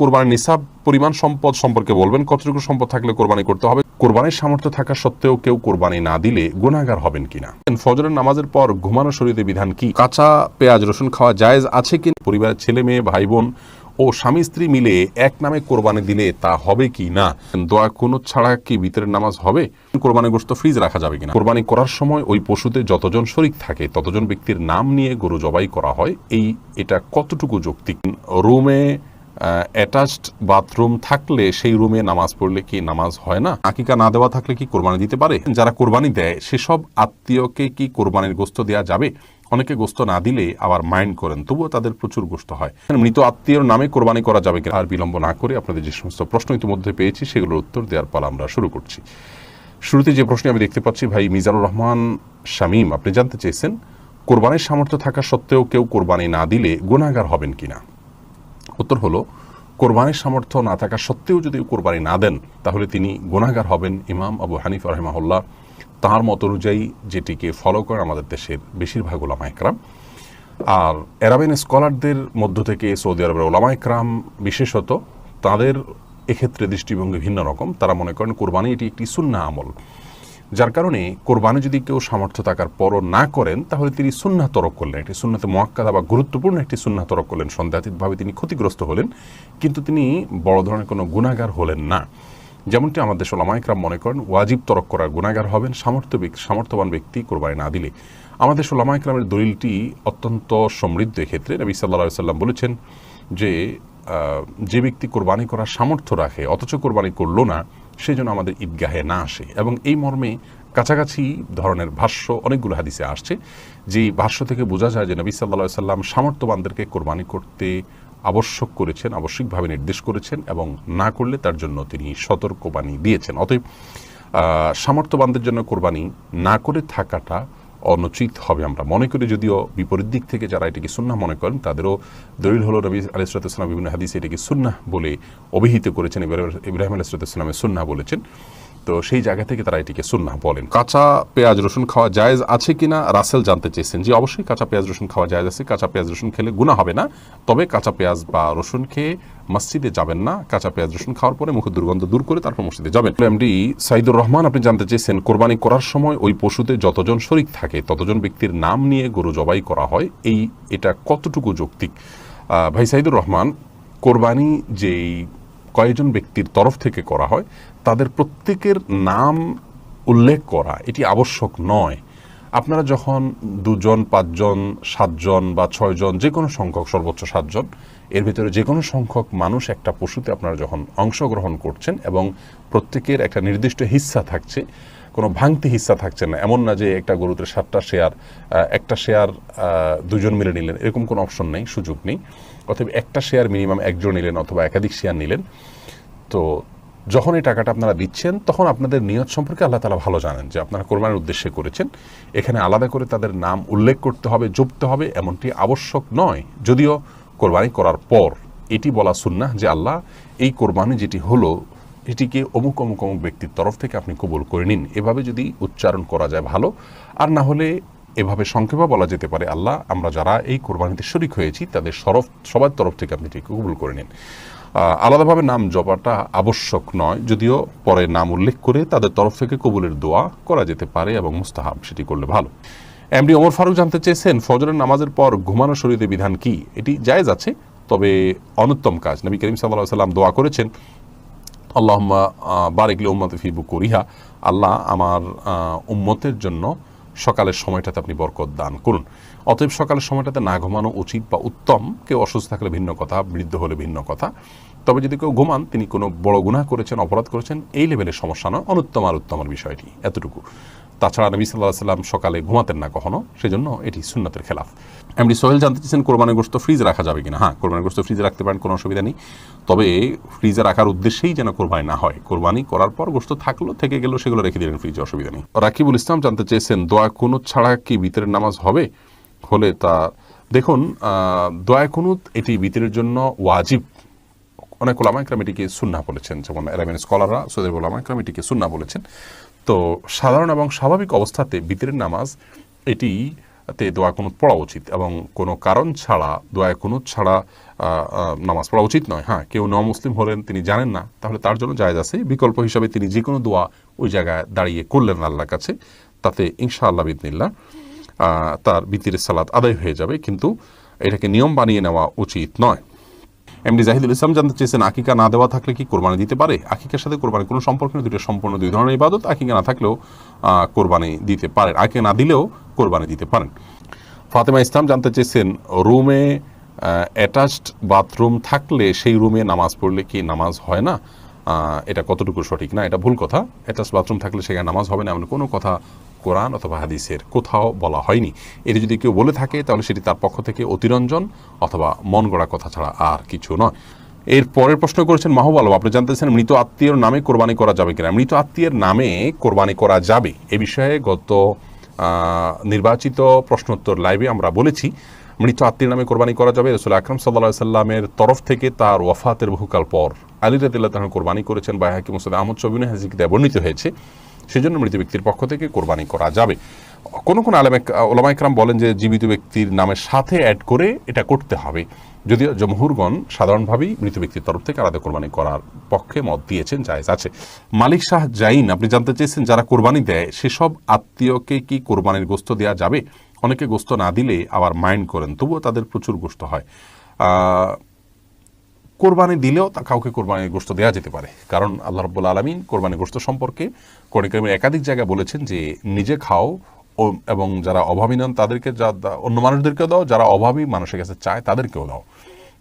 কোরবানির নিসাব, পরিমাণ সম্পদ সম্পর্কে বলবেন, কতটুকু সম্পদ থাকলে কোরবানি করতে হবে? কোরবানির সামর্থ্য থাকা সত্ত্বেও কেউ কোরবানি না দিলে গুণাগার হবেন কিনা? ফজরের নামাজের পর ঘুমানো শরীরে বিধান কি? কাঁচা পেঁয়াজ, রসুন খাওয়া জায়েজ আছে কি পরিবারের ছেলে মেয়ে, ভাই বোন ও স্বামী স্ত্রী মিলে এক নামে কোরবানি দিলে তা হবে কি না? দোয়া কোনো ছাড়া কি ভিতরের নামাজ হবে? কোরবানি গোস্ত ফ্রিজ রাখা যাবে কিনা? কোরবানি করার সময় ওই পশুতে যতজন শরিক থাকে, ততজন ব্যক্তির নাম নিয়ে গরু জবাই করা হয়। এই, এটা কতটুকু যৌক্তিক? রুমে অ্যাটাচড বাথরুম থাকলে সেই রুমে নামাজ পড়লে কি নামাজ হয় না? আকিকা না দেওয়া থাকলে কি কোরবানি দিতে পারে? যারা কোরবানি দেয়, সেসব আত্মীয়কে কি কোরবানির গোস্ত দেওয়া যাবে? অনেকে গোস্ত না দিলে আবার মাইন্ড করেন, তবুও তাদের প্রচুর গোস্ত হয়। মৃত আত্মীয়র নামে কোরবানি করা যাবে কিনা, আর বিলম্ব না করে আপনাদের যে সমস্ত প্রশ্ন ইতিমধ্যে পেয়েছি, সেগুলোর উত্তর দেওয়ার পালা আমরা শুরু করছি। শুরুতে যে প্রশ্নে আমি দেখতে পাচ্ছি, ভাই মিজানুর রহমান শামীম, আপনি জানতে চেয়েছেন, কোরবানির সামর্থ্য থাকা সত্ত্বেও কেউ কোরবানি না দিলে গুণাগার হবেন কিনা? উত্তর হলো, কোরবানির সামর্থ্য না থাকা সত্ত্বেও যদি কোরবানি না দেন, তাহলে তিনি গুণাগার হবেন ইমাম আবু হানিফ রহমাহুল্লাহ। তাঁর মত অনুযায়ী যেটিকে ফলো করে আমাদের দেশের বেশিরভাগ ওলামা একরাম। আর অ্যারাবেন স্কলারদের মধ্য থেকে সৌদি আরবের ওলামা একরাম বিশেষত, তাদের এক্ষেত্রে দৃষ্টিভঙ্গি ভিন্ন রকম। তারা মনে করেন কোরবানি এটি একটি সুন্না আমল। যার কারণে কোরবানি যদি কেউ সামর্থ্য থাকার পরও না করেন, তাহলে তিনি সুন্না তরক করলেন। একটি সুন্নাতে মোয়াক্কাদা বা গুরুত্বপূর্ণ একটি সুন্না তরক করলেন। সন্দেহাতীতভাবে তিনি ক্ষতিগ্রস্ত হলেন, কিন্তু তিনি বড় ধরনের কোনো গুণাগার হলেন না। যেমনটি আমাদের সোলামাইকরাম মনে করেন, ওয়াজিব তরক করার গুণাগার হবেন সামর্থ্য সামর্থ্যবান ব্যক্তি কোরবানি না দিলে। আমাদের সোলামাইকরামের দলিলটি অত্যন্ত সমৃদ্ধ এক্ষেত্রে নবী সাল্লা সাল্লাম বলেছেন যে যে ব্যক্তি কোরবানি করার সামর্থ্য রাখে, অথচ কোরবানি করল না সে যেন আমাদের ঈদগাহে না আসে। এবং এই মর্মে কাছাকাছি ধরনের ভাষ্য, অনেকগুলো হাদিসে আসছে যে ভাষ্য থেকে বোঝা যায় যে নবী সাল্লা সাল্লাম সামর্থ্যবানদেরকে কোরবানি করতে আবশ্যক করেছেন, আবশ্যিকভাবে নির্দেশ করেছেন এবং না করলে তার জন্য তিনি সতর্কবাণী দিয়েছেন। অতএব সামর্থ্যবানদের জন্য কোরবানি না করে থাকাটা অনুচিত হবে। আমরা মনে করি যদিও বিপরীত দিক থেকে যারা এটিকে সুন্না মনে করেন, তাদেরও দলিল হল নবী আলিসালাম বিভিন্ন হাদিস এটিকে সুন্না বলে অভিহিত করেছেন। ইব্রাহিম আলিসালামের সুন্না বলেছেন। তো সেই জায়গা থেকে তারা এটিকে সুন্না বলেন। কাঁচা পেঁয়াজ, রসুন খাওয়া জায়েজ আছে কিনা রাসেল জানতে চেয়েছেন যে অবশ্যই কাঁচা পেঁয়াজ, রসুন খাওয়া জায়েজ আছে। কাঁচা পেঁয়াজ, রসুন খেলে গুণা হবে না। তবে কাঁচা পেঁয়াজ বা রসুন খেয়ে মসজিদে যাবেন না। কাঁচা পেঁয়াজ, রসুন খাওয়ার পরে মুখের দুর্গন্ধ দূর করে তারপর মসজিদে যাবেন। এমডি সাইদুর রহমান, আপনি জানতে চেয়েছেন, কোরবানি করার সময় ওই পশুতে যতজন শরিক থাকে, ততজন ব্যক্তির নাম নিয়ে গরু জবাই করা হয়। এই, এটা কতটুকু যৌক্তিক? ভাই সাইদুর রহমান, কোরবানি যেই কয়েকজন ব্যক্তির তরফ থেকে করা হয়, তাদের প্রত্যেকের নাম উল্লেখ করা এটি আবশ্যক নয়। আপনারা যখন দুজন, পাঁচজন, সাতজন বা ছয়জন যে কোনো সংখ্যক, সর্বোচ্চ সাতজন, এর ভিতরে যে কোনো সংখ্যক মানুষ একটা পশুতে আপনারা যখন অংশগ্রহণ করছেন এবং প্রত্যেকের একটা নির্দিষ্ট হিস্সা থাকছে কোনো ভাঙতি হিস্সা থাকছে না। এমন না যে একটা গরুতে সাতটা শেয়ার একটা শেয়ার দুজন মিলে নিলেন। এরকম কোনো অপশন নেই, সুযোগ নেই। অথবা একটা শেয়ার মিনিমাম একজন নিলেন অথবা একাধিক শেয়ার নিলেন। তো যখন এই টাকাটা আপনারা দিচ্ছেন, তখন আপনাদের নিয়ত সম্পর্কে আল্লাহ তালা ভালো জানেন যে আপনারা কোরবানির উদ্দেশ্যে করেছেন। এখানে আলাদা করে তাদের নাম উল্লেখ করতে হবে, জপতে হবে, এমনটি আবশ্যক নয়। যদিও কোরবানি করার পর এটি বলা শুননা যে আল্লাহ এই কোরবানি যেটি হলো এটিকে অমুক অমুক অমুক ব্যক্তির তরফ থেকে আপনি কবুল করে নিন। এভাবে যদি উচ্চারণ করা যায় ভালো। আর না হলে এভাবে সংক্ষেপে বলা যেতে পারে, আল্লাহ, আমরা যারা এই কোরবানিতে শরিক হয়েছি, তাদের সরফ, সবার তরফ থেকে আপনি এটিকে কবুল করে নিন। আলাদাভাবে নাম জপাটা আবশ্যক নয়, যদিও পরে নাম উল্লেখ করে তাদের তরফ থেকে কবুলের দোয়া করা যেতে পারে এবং মুস্তাহাব সেটি করলে ভালো। এমডি ওমর ফারুক জানতে চেয়েছেন, ফজরের নামাজের পর ঘুমানো শরীরে বিধান কি? এটি জায়েজ আছে, তবে অনুত্তম কাজ। নবী করিম সাল্লাহ সাল্লাম দোয়া করেছেন আল্লাহ বারেকলি উম্মত ফিবু করিহা আল্লাহ আমার উম্মতের জন্য সকালের সময়টাতে আপনি বরকত দান করুন। অতএব সকালের সময়টাতে না ঘুমানো উচিত বা উত্তম। কেউ অসুস্থ থাকলে ভিন্ন কথা, বৃদ্ধ হলে ভিন্ন কথা। তবে যদি কেউ ঘুমান, তিনি কোনো বড় গুণা করেছেন, অপরাধ করেছেন, এই লেভেলের সমস্যা নয়। অনুত্তম আর উত্তমের বিষয়টি, এতটুকু। তাছাড়া নবী সাল্লাহ সাল্লাম সকালে ঘুমাতেন না কখনো, সেজন্য এটি সুন্নতের খেলাফ। এমনি সোহেল জানতে চেয়েছেন কোরবানির গোস্ত ফ্রিজে রাখা যাবে কিনা। হ্যাঁ কোরবানির গোস্ত ফ্রিজে রাখতে পারেন, কোনো অসুবিধা নেই। তবে ফ্রিজে রাখার উদ্দেশ্যেই যেন কোরবানি না হয়। কোরবানি করার পর গোস্ত থাকল, থেকে গেলেও সেগুলো রেখে দিলেন ফ্রিজে, অসুবিধা নেই। রাকিবুল ইসলাম জানতে চেয়েছেন, দোয়া কুনুত ছাড়া কি ভিতরের নামাজ হবে? হলে তা, দেখুন দোয়া কুনুত এটি ভিতরের জন্য ওয়াজিব। অনেক ওলামা একরাম এটিকে সুন্না বলেছেন। যেমন এরামিন স্কলাররা সৌদের ওলামা একরাম এটিকে সুন্না বলেছেন। তো সাধারণ এবং স্বাভাবিক অবস্থাতে ভিতরের নামাজ, এটি তে দোয়া কুনুত পড়া উচিত এবং কোনো কারণ ছাড়া, দোয়া কুনুত ছাড়া নামাজ পড়া উচিত নয়। হ্যাঁ কেউ ন মুসলিম হলেন, তিনি জানেন না, তাহলে তার জন্য জায়েজ আছে। বিকল্প হিসাবে তিনি যে কোনো দোয়া ওই জায়গায় দাঁড়িয়ে করলেন আল্লাহর কাছে, তাতে ইনশাআল্লাহ বিদিনিল্লা তার বিতির সালাদ আদায় হয়ে যাবে। কিন্তু এটাকে নিয়ম বানিয়ে নেওয়া উচিত নয়। এমডি জাহিদুল ইসলাম জানতে চেয়েছেন আকিকা না দেওয়া থাকলে কি কোরবানি দিতে পারে? আকিকার সাথে কোরবানি কোনো সম্পর্ক নেই দুটো সম্পূর্ণ দুই ধরনের ইবাদত। আকিকা না থাকলেও কোরবানি দিতে পারেন। আকিকা না দিলেও কোরবানি দিতে পারেন। ফাতেমা ইসলাম জানতে চেয়েছেন, রুমে অ্যাটাচড বাথরুম থাকলে সেই রুমে নামাজ পড়লে কি নামাজ হয় না? এটা কতটুকু সঠিক না? এটা ভুল কথা। অ্যাটাচ বাথরুম থাকলে সেখানে নামাজ হবে না, এমন কোনো কথা কোরআন অথবা হাদিসের কোথাও বলা হয়নি। এটি যদি কেউ বলে থাকে, তাহলে সেটি তার পক্ষ থেকে অতিরঞ্জন অথবা মন গড়া কথা ছাড়া আর কিছু নয়। এর পরের প্রশ্ন করেছেন মাহবুব আলম আপনি জানতে চান মৃত আত্মীয়র নামে কোরবানি করা যাবে কিনা? মৃত আত্মীয়ের নামে কোরবানি করা যাবে এ বিষয়ে গত নির্বাচিত প্রশ্নোত্তর লাইভে আমরা বলেছি, মৃত আত্মীয় নামে কোরবানি করা যাবে। রসুল আকরম সাল্লাহ সাল্লামের তরফ থেকে তার ওয়াফাতের বহুকাল পর আলী রাদিল্লাহ তাহলে কোরবানি করেছেন। বা হাকিম মুসাদ আহমদ সবিন হাজিক দেয় বর্ণিত হয়েছে। সেজন্য মৃত ব্যক্তির পক্ষ থেকে কোরবানি করা যাবে। কোন কোন আলম ওলামা ইকরাম বলেন যে জীবিত ব্যক্তির নামের সাথে অ্যাড করে এটা করতে হবে। যদিও জমহুরগণ সাধারণভাবেই মৃত ব্যক্তির তরফ থেকে আলাদা কোরবানি করার পক্ষে মত দিয়েছেন, জায়েজ আছে। মালিক শাহ জাইন, আপনি জানতে চেয়েছেন যারা কোরবানি দেয়, সেসব আত্মীয়কে কি কোরবানির গোস্ত দেওয়া যাবে? অনেকে গোস্ত না দিলে আবার মাইন্ড করেন, তবুও তাদের প্রচুর গোস্ত হয়। কোরবানি দিলেও তা কাউকে কোরবানির গোস্ত দেওয়া যেতে পারে। কারণ আল্লাহ রব্বুল আলমিন কোরবানি গোস্ত সম্পর্কে কোরআন একাধিক জায়গায় বলেছেন যে, নিজে খাও এবং যারা অভাবী নন তাদেরকে যা অন্য মানুষদেরকেও দাও, যারা অভাবী মানুষের কাছে চায় তাদেরকেও দাও।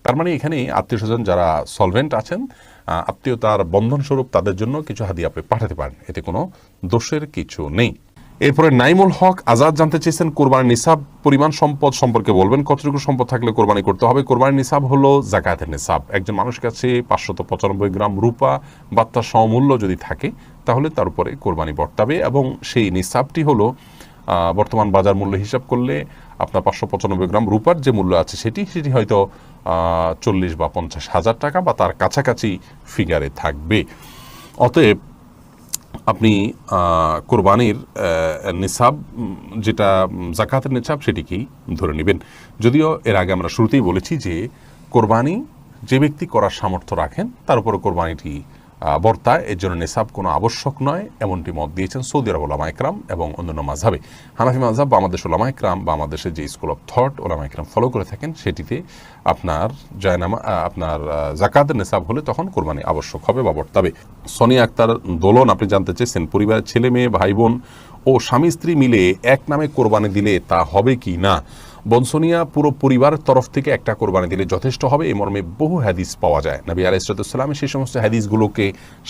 তার মানে এখানে আত্মীয় স্বজন যারা সলভেন্ট আছেন আত্মীয়তার বন্ধনস্বরূপ তাদের জন্য কিছু হাদিয়া আপনি পাঠাতে পারেন। এতে কোনো দোষের কিছু নেই। এরপরে নাইমুল হক আজাদ জানতে চেয়েছেন, কোরবানির নিসাব, পরিমাণ সম্পদ সম্পর্কে বলবেন, কতটুকু সম্পদ থাকলে কোরবানি করতে হবে? কোরবানির নিসাব হলো জাকাতের নিসাব। একজন মানুষের কাছে পাঁচশত পঁচানব্বই গ্রাম রূপা বা তার সমমূল্য যদি থাকে, তাহলে তার উপরে কোরবানি বর্তাবে এবং সেই নিসাবটি হলো বর্তমান বাজার মূল্য হিসাব করলে আপনার পাঁচশো পঁচানব্বই গ্রাম রূপার যে মূল্য আছে সেটি সেটি হয়তো চল্লিশ বা পঞ্চাশ হাজার টাকা বা তার কাছাকাছি ফিগারে থাকবে। অতএব আপনি কোরবানির নিসাব, যেটা জাকাতের নিসাব সেটিকেই ধরে নেবেন। যদিও এর আগে আমরা শুরুতেই বলেছি যে কোরবানি যে ব্যক্তি করার সামর্থ্য রাখেন, তার উপরে কোরবানিটি বর্তায় এর জন্য নিসাব কোনো আবশ্যক নয় এমনটি মত দিয়েছেন সৌদি আরব ওলামা একরাম এবং অন্যান্য মাঝাবে হানাফি মাঝাব বা আমাদের ওলামা একরাম বা আমাদের যে স্কুল অফ থট ওলামা একরাম ফলো করে থাকেন সেটিতে আপনার জয়নামা আপনার আহ, জাকাতের নিসাব হলে তখন কোরবানি আবশ্যক হবে বা বর্তাবে সোনিয়া আক্তার দোলন আপনি জানতে চেয়েছেন পরিবারের ছেলে মেয়ে ভাই বোন ও স্বামী স্ত্রী মিলে এক নামে কোরবানি দিলে তা হবে কি না? বনসোনিয়া পুরো পরিবারের তরফ থেকে একটা কোরবানি দিলে যথেষ্ট হবে। এই মর্মে বহু হাদিস পাওয়া যায়। নবী আলাইসালামের সেই সমস্ত হাদিসগুলোকে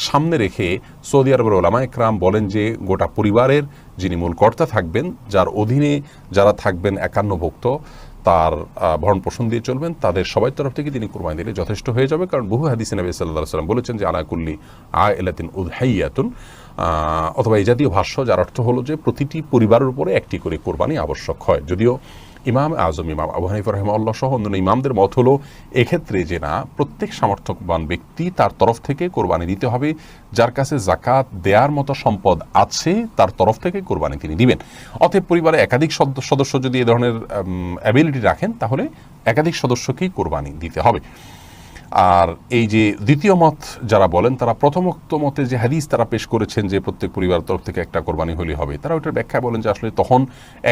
সামনে রেখে সৌদি আরবের ওলামা একরাম বলেন যে, গোটা পরিবারের যিনি মূল কর্তা থাকবেন, যার অধীনে যারা থাকবেন একান্ন ভুক্ত তার ভরণ পোষণ দিয়ে চলবেন, তাদের সবাই তরফ থেকে তিনি কোরবানি দিলে যথেষ্ট হয়ে যাবে। কারণ বহু হাদিস নবী সাল্লাহ সাল্লাম বলেছেন যে, আলাকুল্লি আ এলাতিন উদহাইয়াতুন অথবা এই জাতীয় ভাষ্য যার অর্থ হলো যে, প্রতিটি পরিবারের উপরে একটি করে কোরবানি আবশ্যক হয়। যদিও ইমাম আজম, ইমাম আবু হানিফ রহমাল্লাহ সহ অন্যান্য ইমামদের মত হলো, এক্ষেত্রে যে না, প্রত্যেক সামর্থ্যবান ব্যক্তি তার তরফ থেকে কোরবানি দিতে হবে, যার কাছে জাকাত দেয়ার মতো সম্পদ আছে, তার তরফ থেকে কোরবানি তিনি দিবেন। অতএব পরিবারে একাধিক সদস্য যদি এ ধরনের অ্যাবিলিটি রাখেন, তাহলে একাধিক সদস্যকেই কোরবানি দিতে হবে। আর এই যে দ্বিতীয় মত যারা বলেন, তারা প্রথমোক্ত মতে যে হাদিস তারা পেশ করেছেন যে প্রত্যেক পরিবার তরফ থেকে একটা কোরবানি হলে হবে, তারা ওইটার ব্যাখ্যা বলেন যে আসলে তখন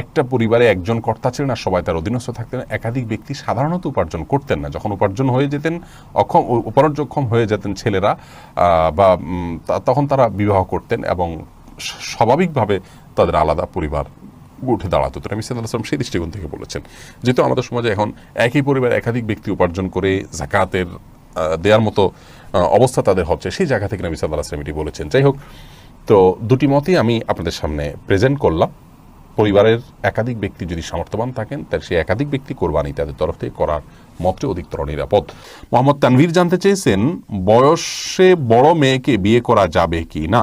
একটা পরিবারে একজন কর্তা ছিলেন আর সবাই তার অধীনস্থ থাকতেন, একাধিক ব্যক্তি সাধারণত উপার্জন করতেন না। যখন উপার্জন হয়ে যেতেন, অক্ষম উপার্জনক্ষম হয়ে যেতেন ছেলেরা বা তখন তারা বিবাহ করতেন এবং স্বাভাবিকভাবে তাদের আলাদা পরিবার উঠে দাঁড়াতো। তো নবী আসলাম সেই দৃষ্টিকোণ থেকে বলেছেন। যেহেতু আমাদের সমাজে এখন একই পরিবার একাধিক ব্যক্তি উপার্জন করে জাকাতের দেওয়ার মতো অবস্থা তাদের হচ্ছে, সেই জায়গা থেকে নবী সাল্লাহ আসলাম এটি বলেছেন। যাই হোক, তো দুটি মতই আমি আপনাদের সামনে প্রেজেন্ট করলাম। পরিবারের একাধিক ব্যক্তি যদি সামর্থ্যবান থাকেন, তাহলে সেই একাধিক ব্যক্তি কোরবানি তাদের তরফ থেকে করার মতটি অধিকতর নিরাপদ। মোহাম্মদ তানভীর জানতে চেয়েছেন, বয়সে বড় মেয়েকে বিয়ে করা যাবে কি না?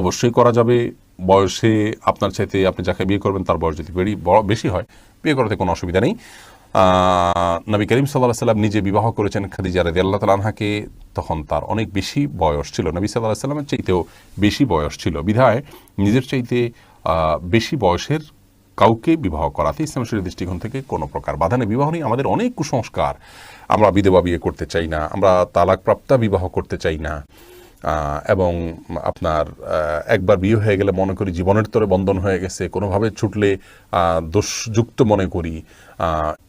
অবশ্যই করা যাবে। বয়সে আপনার চাইতে আপনি যাকে বিয়ে করবেন, তার বয়স যদি বড় বেশি হয়, বিয়ে করাতে কোনো অসুবিধা নেই। নবী করিম সাল্লাহ সাল্লাম নিজে বিবাহ করেছেন খাদিজা রাদি আল্লাহ তালাহাকে তখন তার অনেক বেশি বয়স ছিল। নবী সাল্লাহ সাল্লামের চাইতেও বেশি বয়স ছিল। বিধায় নিজের চাইতে বেশি বয়সের কাউকে বিবাহ করাতে ইসলাম দৃষ্টিকোণ থেকে কোনো প্রকার বাধা নেই। বিবাহ নিয়ে আমাদের অনেক কুসংস্কার। আমরা বিধবা বিয়ে করতে চাই না, আমরা তালাকপ্রাপ্তা বিবাহ করতে চাই না। এবং আপনার একবার বিয়ে হয়ে গেলে মনে করি জীবনের তরে বন্ধন হয়ে গেছে, কোনোভাবে ছুটলে দোষযুক্ত মনে করি।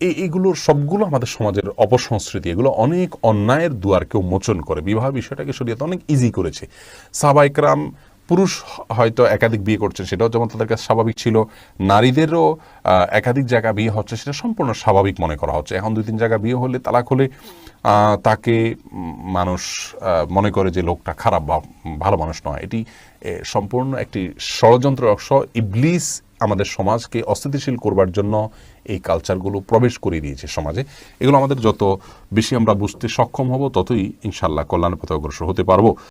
এই, এগুলোর সবগুলো আমাদের সমাজের অপসংস্কৃতি, এগুলো অনেক অন্যায়ের দুয়ারকে উন্মোচন করে। বিবাহ বিষয়টাকে শরীয়তে অনেক ইজি করেছে। সাবাইকরাম পুরুষ হয়তো একাধিক বিয়ে করছেন, সেটাও যেমন তাদের কাছে স্বাভাবিক ছিল। নারীদেরও একাধিক জায়গা বিয়ে হচ্ছে, সেটা সম্পূর্ণ স্বাভাবিক মনে করা হচ্ছে। এখন দুই তিন জায়গা বিয়ে হলে তালাক হলে তাকে মানুষ মনে করে যে লোকটা খারাপ বা ভালো মানুষ নয়। এটি সম্পূর্ণ একটি ষড়যন্ত্র অংশ। ইবলিস আমাদের সমাজকে অস্থিতিশীল করবার জন্য এই কালচারগুলো প্রবেশ করিয়ে দিয়েছে সমাজে। এগুলো আমাদের যত বেশি আমরা বুঝতে সক্ষম হব, ততই ইনশাল্লাহ কল্যাণ পথে অগ্রসর হতে পারব।